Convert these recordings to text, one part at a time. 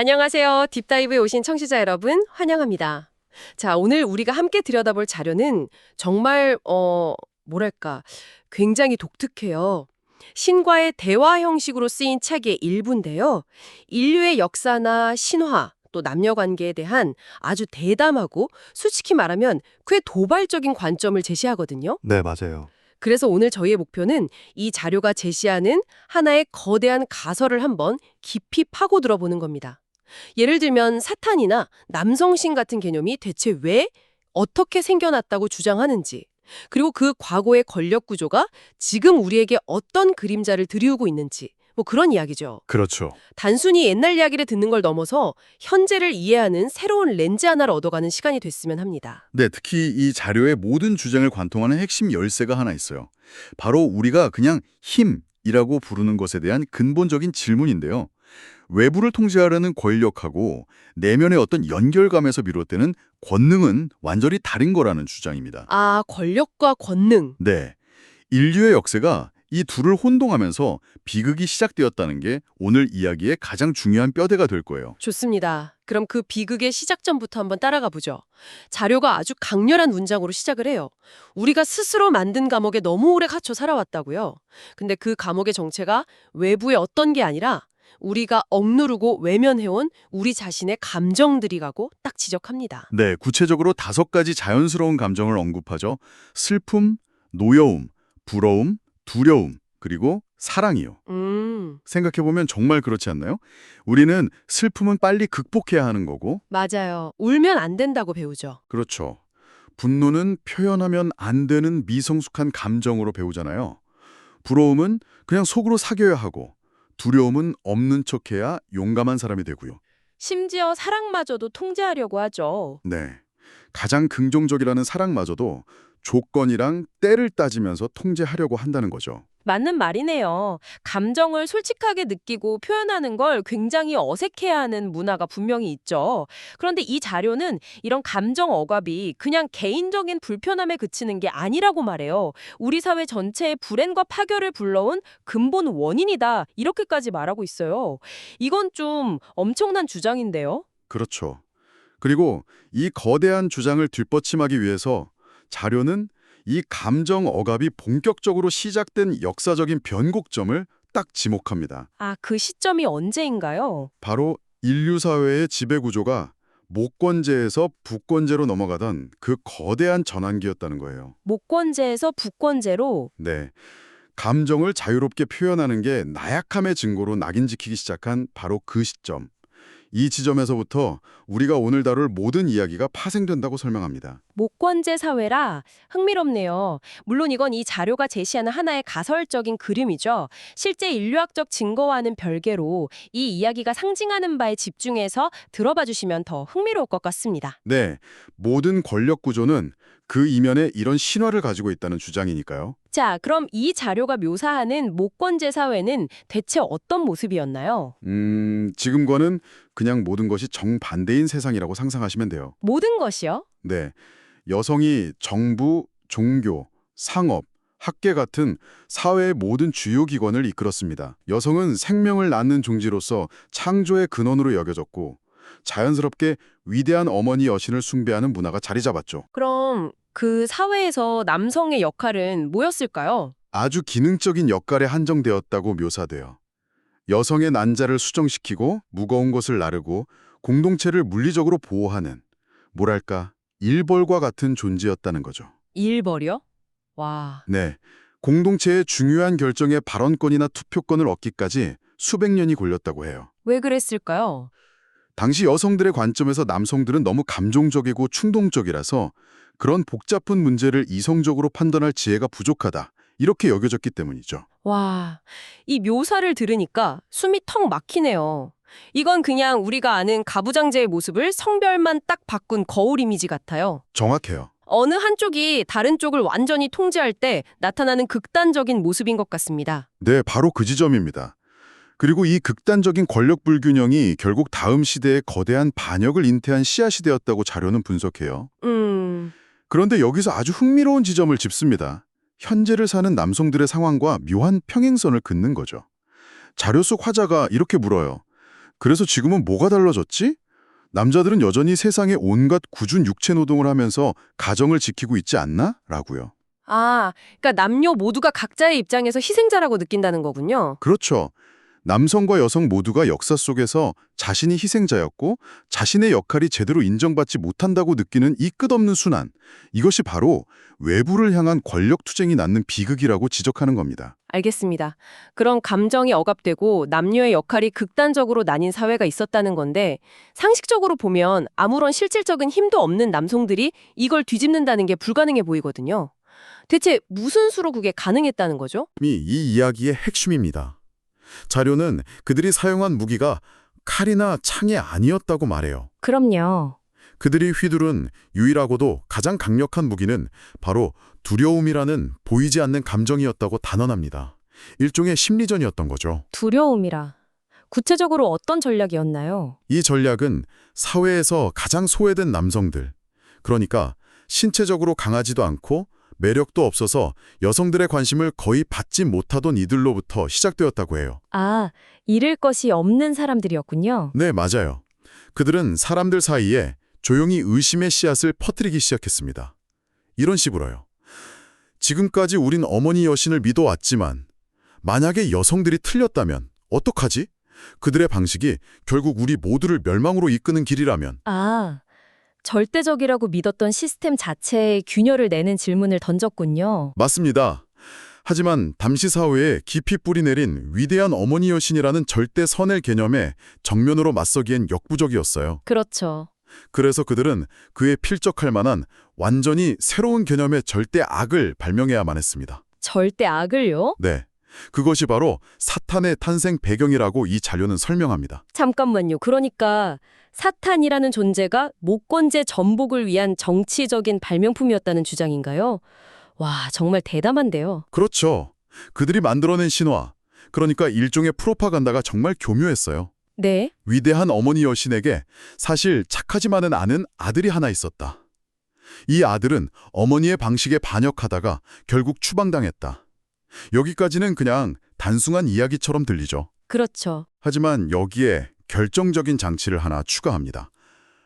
안녕하세요. 딥다이브에 오신 청취자 여러분, 환영합니다. 자, 오늘 우리가 함께 들여다볼 자료는 정말, 어, 뭐랄까, 굉장히 독특해요. 신과의 대화 형식으로 쓰인 책의 일부인데요. 인류의 역사나 신화, 또 남녀 관계에 대한 아주 대담하고 솔직히 말하면 꽤 도발적인 관점을 제시하거든요. 네, 맞아요. 그래서 오늘 저희의 목표는 이 자료가 제시하는 하나의 거대한 가설을 한번 깊이 파고 들어보는 겁니다. 예를 들면 사탄이나 남성신 같은 개념이 대체 왜 어떻게 생겨났다고 주장하는지 그리고 그 과거의 권력 구조가 지금 우리에게 어떤 그림자를 드리우고 있는지 뭐 그런 이야기죠. 그렇죠. 단순히 옛날 이야기를 듣는 걸 넘어서 현재를 이해하는 새로운 렌즈 하나를 얻어가는 시간이 됐으면 합니다. 네, 특히 이 자료의 모든 주장을 관통하는 핵심 열쇠가 하나 있어요. 바로 우리가 그냥 힘이라고 부르는 것에 대한 근본적인 질문인데요. 외부를 통제하려는 권력하고 내면의 어떤 연결감에서 비롯되는 권능은 완전히 다른 거라는 주장입니다. 아, 권력과 권능. 네, 인류의 역사가 이 둘을 혼동하면서 비극이 시작되었다는 게 오늘 이야기의 가장 중요한 뼈대가 될 거예요. 좋습니다. 그럼 그 비극의 시작점부터 한번 따라가 보죠. 자료가 아주 강렬한 문장으로 시작을 해요. 우리가 스스로 만든 감옥에 너무 오래 갇혀 살아왔다고요. 근데 그 감옥의 정체가 외부의 어떤 게 아니라 우리가 억누르고 외면해온 우리 자신의 감정들이라고 딱 지적합니다. 네, 구체적으로 다섯 가지 자연스러운 감정을 언급하죠. 슬픔, 노여움, 부러움, 두려움, 그리고 사랑이요. 음, 생각해보면 정말 그렇지 않나요? 우리는 슬픔은 빨리 극복해야 하는 거고, 맞아요. 울면 안 된다고 배우죠. 그렇죠. 분노는 표현하면 안 되는 미성숙한 감정으로 배우잖아요. 부러움은 그냥 속으로 사겨야 하고, 두려움은 없는 척해야 용감한 사람이 되고요. 심지어 사랑마저도 통제하려고 하죠. 네. 가장 긍정적이라는 사랑마저도 조건이랑 때를 따지면서 통제하려고 한다는 거죠. 맞는 말이네요. 감정을 솔직하게 느끼고 표현하는 걸 굉장히 어색해하는 문화가 분명히 있죠. 그런데 이 자료는 이런 감정 억압이 그냥 개인적인 불편함에 그치는 게 아니라고 말해요. 우리 사회 전체의 불행과 파괴를 불러온 근본 원인이다. 이렇게까지 말하고 있어요. 이건 좀 엄청난 주장인데요. 그렇죠. 그리고 이 거대한 주장을 뒷받침하기 위해서 자료는 이 감정 억압이 본격적으로 시작된 역사적인 변곡점을 딱 지목합니다. 아, 그 시점이 언제인가요? 바로 인류 사회의 지배 구조가 모권제에서 부권제로 넘어가던 그 거대한 전환기였다는 거예요. 목권제에서 부권제로 네. 감정을 자유롭게 표현하는 게 나약함의 증거로 낙인 지키기 시작한 바로 그 시점. 이 지점에서부터 우리가 오늘 다룰 모든 이야기가 파생된다고 설명합니다. 목권제 사회라 흥미롭네요. 물론 이건 이 자료가 제시하는 하나의 가설적인 그림이죠. 실제 인류학적 증거와는 별개로 이 이야기가 상징하는 바에 집중해서 들어봐 주시면 더 흥미로울 것 같습니다. 네, 모든 권력 구조는 그 이면에 이런 신화를 가지고 있다는 주장이니까요. 자, 그럼 이 자료가 묘사하는 목권제 사회는 대체 어떤 모습이었나요? 음, 지금과는 그냥 모든 것이 정반대인 세상이라고 상상하시면 돼요. 모든 것이요? 네, 여성이 정부, 종교, 상업, 학계 같은 사회의 모든 주요 기관을 이끌었습니다. 여성은 생명을 낳는 종지로서 창조의 근원으로 여겨졌고 자연스럽게 위대한 어머니 여신을 숭배하는 문화가 자리 잡았죠. 그럼 그 사회에서 남성의 역할은 뭐였을까요? 아주 기능적인 역할에 한정되었다고 묘사돼요. 여성의 난자를 수정시키고 무거운 것을 나르고 공동체를 물리적으로 보호하는 뭐랄까 일벌과 같은 존재였다는 거죠. 일벌이요? 와, 네, 공동체의 중요한 결정에 발언권이나 투표권을 얻기까지 수백 년이 걸렸다고 해요. 왜 그랬을까요? 당시 여성들의 관점에서 남성들은 너무 감정적이고 충동적이라서 그런 복잡한 문제를 이성적으로 판단할 지혜가 부족하다. 이렇게 여겨졌기 때문이죠. 와, 이 묘사를 들으니까 숨이 턱 막히네요. 이건 그냥 우리가 아는 가부장제의 모습을 성별만 딱 바꾼 거울 이미지 같아요. 정확해요. 어느 한쪽이 다른 쪽을 완전히 통제할 때 나타나는 극단적인 모습인 것 같습니다. 네, 바로 그 지점입니다. 그리고 이 극단적인 권력 불균형이 결국 다음 시대의 거대한 반역을 잉태한 씨앗이 되었다고 자료는 분석해요. 음, 그런데 여기서 아주 흥미로운 지점을 짚습니다. 현재를 사는 남성들의 상황과 묘한 평행선을 긋는 거죠. 자료 속 화자가 이렇게 물어요. 그래서 지금은 뭐가 달라졌지? 남자들은 여전히 세상의 온갖 굳은 육체 노동을 하면서 가정을 지키고 있지 않나? 라고요. 아, 그러니까 남녀 모두가 각자의 입장에서 희생자라고 느낀다는 거군요. 그렇죠. 남성과 여성 모두가 역사 속에서 자신이 희생자였고 자신의 역할이 제대로 인정받지 못한다고 느끼는 이 끝없는 순환. 이것이 바로 외부를 향한 권력 투쟁이 낳는 비극이라고 지적하는 겁니다. 알겠습니다. 그런 감정이 억압되고 남녀의 역할이 극단적으로 나뉜 사회가 있었다는 건데 상식적으로 보면 아무런 실질적인 힘도 없는 남성들이 이걸 뒤집는다는 게 불가능해 보이거든요. 대체 무슨 수로 그게 가능했다는 거죠? 이, 이 이야기의 핵심입니다. 자료는 그들이 사용한 무기가 칼이나 창이 아니었다고 말해요. 그럼요. 그들이 휘두른 유일하고도 가장 강력한 무기는 바로 두려움이라는 보이지 않는 감정이었다고 단언합니다. 일종의 심리전이었던 거죠. 두려움이라. 구체적으로 어떤 전략이었나요? 이 전략은 사회에서 가장 소외된 남성들, 그러니까 신체적으로 강하지도 않고 매력도 없어서 여성들의 관심을 거의 받지 못하던 이들로부터 시작되었다고 해요. 아, 잃을 것이 없는 사람들이었군요. 네, 맞아요. 그들은 사람들 사이에 조용히 의심의 씨앗을 퍼뜨리기 시작했습니다. 이런 식으로요. 지금까지 우린 어머니 여신을 믿어왔지만 만약에 여성들이 틀렸다면 어떡하지? 그들의 방식이 결국 우리 모두를 멸망으로 이끄는 길이라면 아, 절대적이라고 믿었던 시스템 자체에 균열을 내는 질문을 던졌군요. 맞습니다. 하지만 당시 사회에 깊이 뿌리 내린 위대한 어머니 여신이라는 절대 선의 개념에 정면으로 맞서기엔 역부족이었어요. 그렇죠. 그래서 그들은 그에 필적할 만한 완전히 새로운 개념의 절대 악을 발명해야만 했습니다. 절대 악을요? 네. 그것이 바로 사탄의 탄생 배경이라고 이 자료는 설명합니다. 잠깐만요. 그러니까 사탄이라는 존재가 목건제 전복을 위한 정치적인 발명품이었다는 주장인가요? 와, 정말 대담한데요. 그렇죠. 그들이 만들어낸 신화, 그러니까 일종의 프로파간다가 정말 교묘했어요. 네. 위대한 어머니 여신에게 사실 착하지만은 않은 아들이 하나 있었다. 이 아들은 어머니의 방식에 반역하다가 결국 추방당했다. 여기까지는 그냥 단순한 이야기처럼 들리죠. 그렇죠. 하지만 여기에 결정적인 장치를 하나 추가합니다.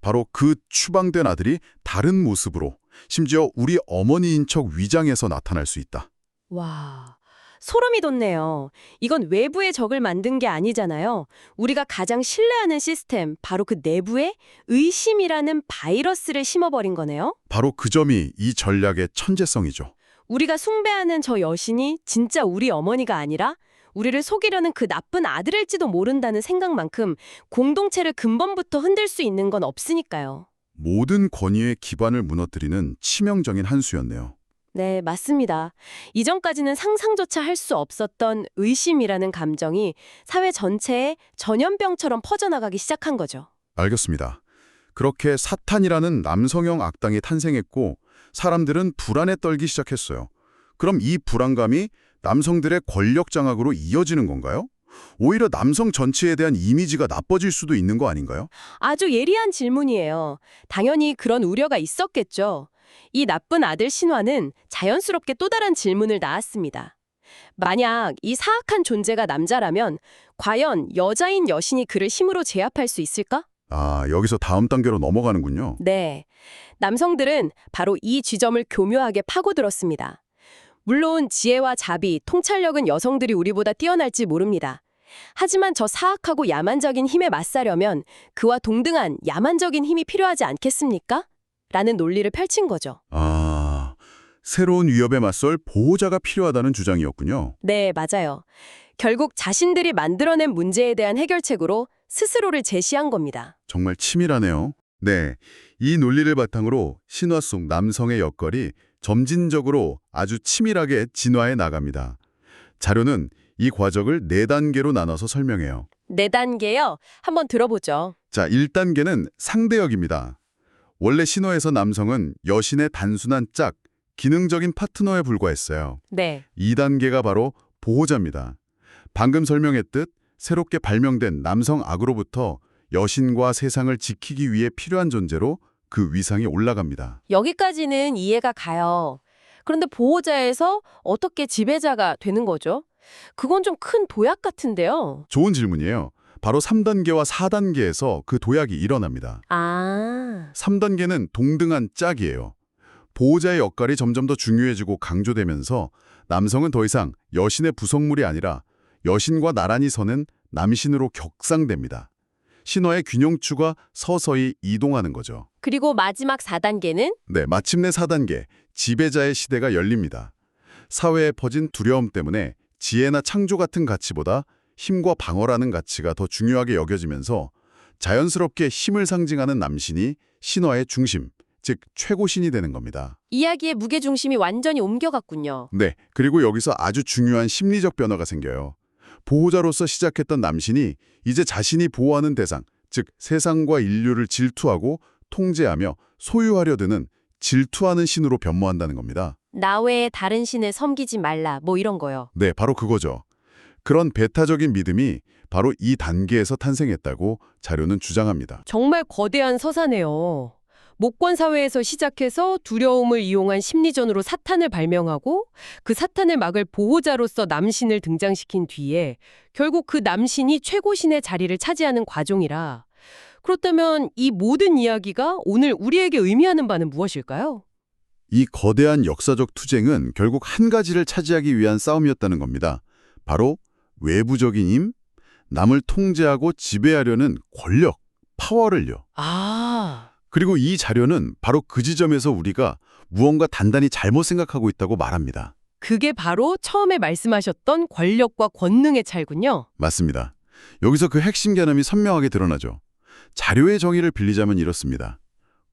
바로 그 추방된 아들이 다른 모습으로 심지어 우리 어머니인 척 위장해서 나타날 수 있다. 와, 소름이 돋네요. 이건 외부의 적을 만든 게 아니잖아요. 우리가 가장 신뢰하는 시스템, 바로 그 내부에 의심이라는 바이러스를 심어버린 거네요. 바로 그 점이 이 전략의 천재성이죠. 우리가 숭배하는 저 여신이 진짜 우리 어머니가 아니라 우리를 속이려는 그 나쁜 아들일지도 모른다는 생각만큼 공동체를 근본부터 흔들 수 있는 건 없으니까요. 모든 권위의 기반을 무너뜨리는 치명적인 한 수였네요. 네, 맞습니다. 이전까지는 상상조차 할 수 없었던 의심이라는 감정이 사회 전체에 전염병처럼 퍼져나가기 시작한 거죠. 알겠습니다. 그렇게 사탄이라는 남성형 악당이 탄생했고 사람들은 불안에 떨기 시작했어요. 그럼 이 불안감이 남성들의 권력 장악으로 이어지는 건가요? 오히려 남성 전체에 대한 이미지가 나빠질 수도 있는 거 아닌가요? 아주 예리한 질문이에요. 당연히 그런 우려가 있었겠죠. 이 나쁜 아들 신화는 자연스럽게 또 다른 질문을 낳았습니다. 만약 이 사악한 존재가 남자라면 과연 여자인 여신이 그를 힘으로 제압할 수 있을까? 아, 여기서 다음 단계로 넘어가는군요. 네. 남성들은 바로 이 지점을 교묘하게 파고들었습니다. 물론 지혜와 자비, 통찰력은 여성들이 우리보다 뛰어날지 모릅니다. 하지만 저 사악하고 야만적인 힘에 맞서려면 그와 동등한 야만적인 힘이 필요하지 않겠습니까? 라는 논리를 펼친 거죠. 아, 새로운 위협에 맞설 보호자가 필요하다는 주장이었군요. 네, 맞아요. 결국 자신들이 만들어낸 문제에 대한 해결책으로 스스로를 제시한 겁니다. 정말 치밀하네요. 네, 이 논리를 바탕으로 신화 속 남성의 역할이 점진적으로 아주 치밀하게 진화해 나갑니다. 자료는 이 과정을 네 단계로 나눠서 설명해요. 네 단계요. 한번 들어보죠. 자, 1단계는 상대역입니다. 원래 신화에서 남성은 여신의 단순한 짝, 기능적인 파트너에 불과했어요. 네. 2단계가 바로 보호자입니다. 방금 설명했듯 새롭게 발명된 남성 악으로부터 여신과 세상을 지키기 위해 필요한 존재로 그 위상이 올라갑니다. 여기까지는 이해가 가요. 그런데 보호자에서 어떻게 지배자가 되는 거죠? 그건 좀 큰 도약 같은데요. 좋은 질문이에요. 바로 3단계와 4단계에서 그 도약이 일어납니다. 아, 3단계는 동등한 짝이에요. 보호자의 역할이 점점 더 중요해지고 강조되면서 남성은 더 이상 여신의 부속물이 아니라 여신과 나란히 서는 남신으로 격상됩니다. 신화의 균형추가 서서히 이동하는 거죠. 그리고 마지막 4단계는 네, 마침내 4단계, 지배자의 시대가 열립니다. 사회에 퍼진 두려움 때문에 지혜나 창조 같은 가치보다 힘과 방어라는 가치가 더 중요하게 여겨지면서 자연스럽게 힘을 상징하는 남신이 신화의 중심, 즉 최고신이 되는 겁니다. 이야기의 무게중심이 완전히 옮겨갔군요. 네, 그리고 여기서 아주 중요한 심리적 변화가 생겨요. 보호자로서 시작했던 남신이 이제 자신이 보호하는 대상, 즉 세상과 인류를 질투하고 통제하며 소유하려 드는 질투하는 신으로 변모한다는 겁니다. 나 외에 다른 신을 섬기지 말라, 뭐 이런 거요. 네, 바로 그거죠. 그런 배타적인 믿음이 바로 이 단계에서 탄생했다고 자료는 주장합니다. 정말 거대한 서사네요. 목권 사회에서 시작해서 두려움을 이용한 심리전으로 사탄을 발명하고 그 사탄을 막을 보호자로서 남신을 등장시킨 뒤에 결국 그 남신이 최고신의 자리를 차지하는 과정이라 그렇다면 이 모든 이야기가 오늘 우리에게 의미하는 바는 무엇일까요? 이 거대한 역사적 투쟁은 결국 한 가지를 차지하기 위한 싸움이었다는 겁니다. 바로 외부적인 힘, 남을 통제하고 지배하려는 권력, 파워를요. 아, 그리고 이 자료는 바로 그 지점에서 우리가 무언가 단단히 잘못 생각하고 있다고 말합니다. 그게 바로 처음에 말씀하셨던 권력과 권능의 차이군요. 맞습니다. 여기서 그 핵심 개념이 선명하게 드러나죠. 자료의 정의를 빌리자면 이렇습니다.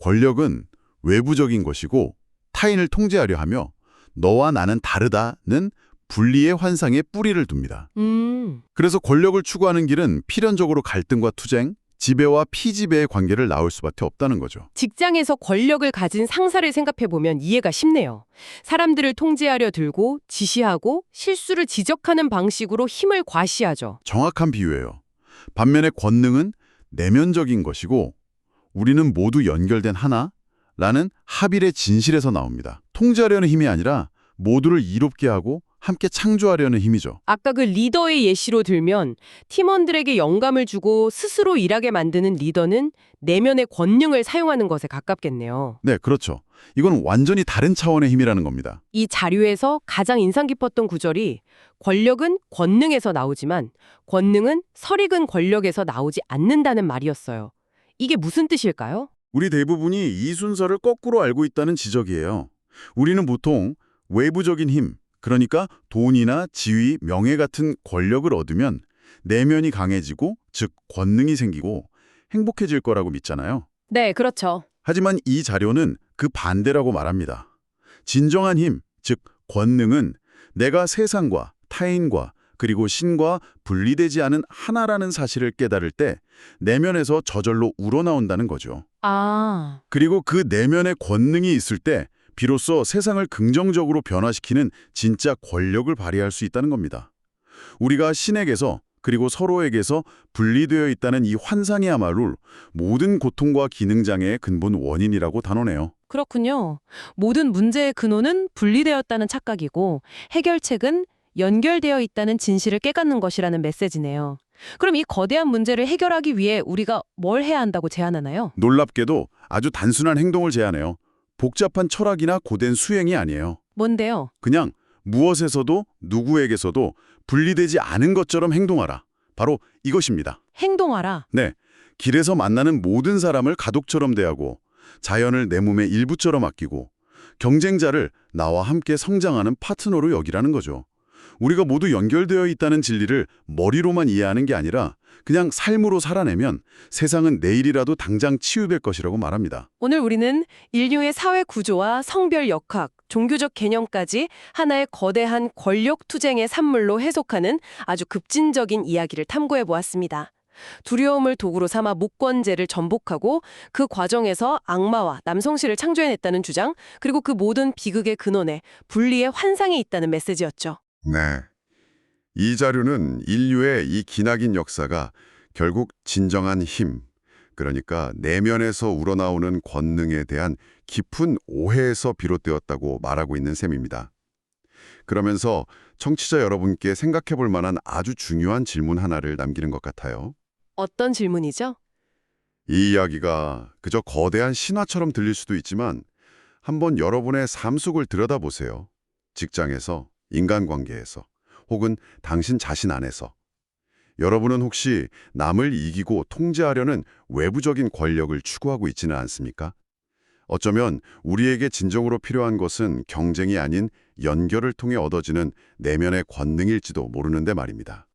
권력은 외부적인 것이고 타인을 통제하려 하며 너와 나는 다르다는 분리의 환상에 뿌리를 둡니다. 음, 그래서 권력을 추구하는 길은 필연적으로 갈등과 투쟁, 지배와 피지배의 관계를 낳을 수밖에 없다는 거죠. 직장에서 권력을 가진 상사를 생각해보면 이해가 쉽네요. 사람들을 통제하려 들고 지시하고 실수를 지적하는 방식으로 힘을 과시하죠. 정확한 비유예요. 반면에 권능은 내면적인 것이고 우리는 모두 연결된 하나라는 합일의 진실에서 나옵니다. 통제하려는 힘이 아니라 모두를 이롭게 하고 함께 창조하려는 힘이죠. 아까 그 리더의 예시로 들면 팀원들에게 영감을 주고 스스로 일하게 만드는 리더는 내면의 권능을 사용하는 것에 가깝겠네요. 네, 그렇죠. 이건 완전히 다른 차원의 힘이라는 겁니다. 이 자료에서 가장 인상 깊었던 구절이 권력은 권능에서 나오지만 권능은 설익은 권력에서 나오지 않는다는 말이었어요. 이게 무슨 뜻일까요? 우리 대부분이 이 순서를 거꾸로 알고 있다는 지적이에요. 우리는 보통 외부적인 힘, 그러니까 돈이나 지위, 명예 같은 권력을 얻으면 내면이 강해지고, 즉 권능이 생기고 행복해질 거라고 믿잖아요. 네, 그렇죠. 하지만 이 자료는 그 반대라고 말합니다. 진정한 힘, 즉 권능은 내가 세상과 타인과 그리고 신과 분리되지 않은 하나라는 사실을 깨달을 때 내면에서 저절로 우러나온다는 거죠. 아, 그리고 그 내면의 권능이 있을 때 비로소 세상을 긍정적으로 변화시키는 진짜 권력을 발휘할 수 있다는 겁니다. 우리가 신에게서 그리고 서로에게서 분리되어 있다는 이 환상이야말로 모든 고통과 기능장애의 근본 원인이라고 단언해요. 그렇군요. 모든 문제의 근원은 분리되었다는 착각이고 해결책은 연결되어 있다는 진실을 깨닫는 것이라는 메시지네요. 그럼 이 거대한 문제를 해결하기 위해 우리가 뭘 해야 한다고 제안하나요? 놀랍게도 아주 단순한 행동을 제안해요. 복잡한 철학이나 고된 수행이 아니에요. 뭔데요? 그냥 무엇에서도 누구에게서도 분리되지 않은 것처럼 행동하라. 바로 이것입니다. 행동하라. 네, 길에서 만나는 모든 사람을 가족처럼 대하고 자연을 내 몸의 일부처럼 아끼고 경쟁자를 나와 함께 성장하는 파트너로 여기라는 거죠. 우리가 모두 연결되어 있다는 진리를 머리로만 이해하는 게 아니라 그냥 삶으로 살아내면 세상은 내일이라도 당장 치유될 것이라고 말합니다. 오늘 우리는 인류의 사회 구조와 성별 역학, 종교적 개념까지 하나의 거대한 권력 투쟁의 산물로 해석하는 아주 급진적인 이야기를 탐구해 보았습니다. 두려움을 도구로 삼아 목권제를 전복하고 그 과정에서 악마와 남성실을 창조해냈다는 주장, 그리고 그 모든 비극의 근원에 분리의 환상이 있다는 메시지였죠. 네. 이 자료는 인류의 이 기나긴 역사가 결국 진정한 힘, 그러니까 내면에서 우러나오는 권능에 대한 깊은 오해에서 비롯되었다고 말하고 있는 셈입니다. 그러면서 청취자 여러분께 생각해 볼 만한 아주 중요한 질문 하나를 남기는 것 같아요. 어떤 질문이죠? 이 이야기가 그저 거대한 신화처럼 들릴 수도 있지만 한번 여러분의 삶 속을 들여다보세요. 직장에서, 인간관계에서, 혹은 당신 자신 안에서. 여러분은 혹시 남을 이기고 통제하려는 외부적인 권력을 추구하고 있지는 않습니까? 어쩌면 우리에게 진정으로 필요한 것은 경쟁이 아닌 연결을 통해 얻어지는 내면의 권능일지도 모르는데 말입니다.